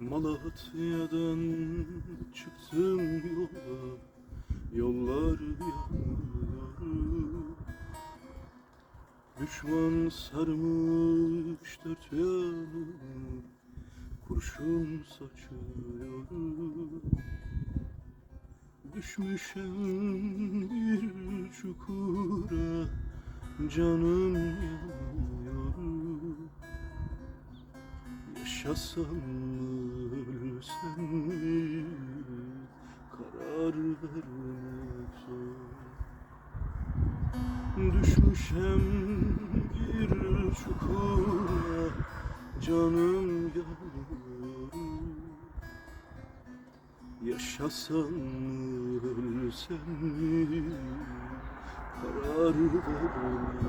Malatya'dan çıktım yola Yollar yanıyor Düşman sarmış dört yanı Kurşun saçıyor Düşmüşüm bir çukura Canım yanıyor. Yaşasam mı mi Karar vermek zor Düşmüşem bir çukura Canım yanıyor Yaşasam mı ölsem mi? Karar vermek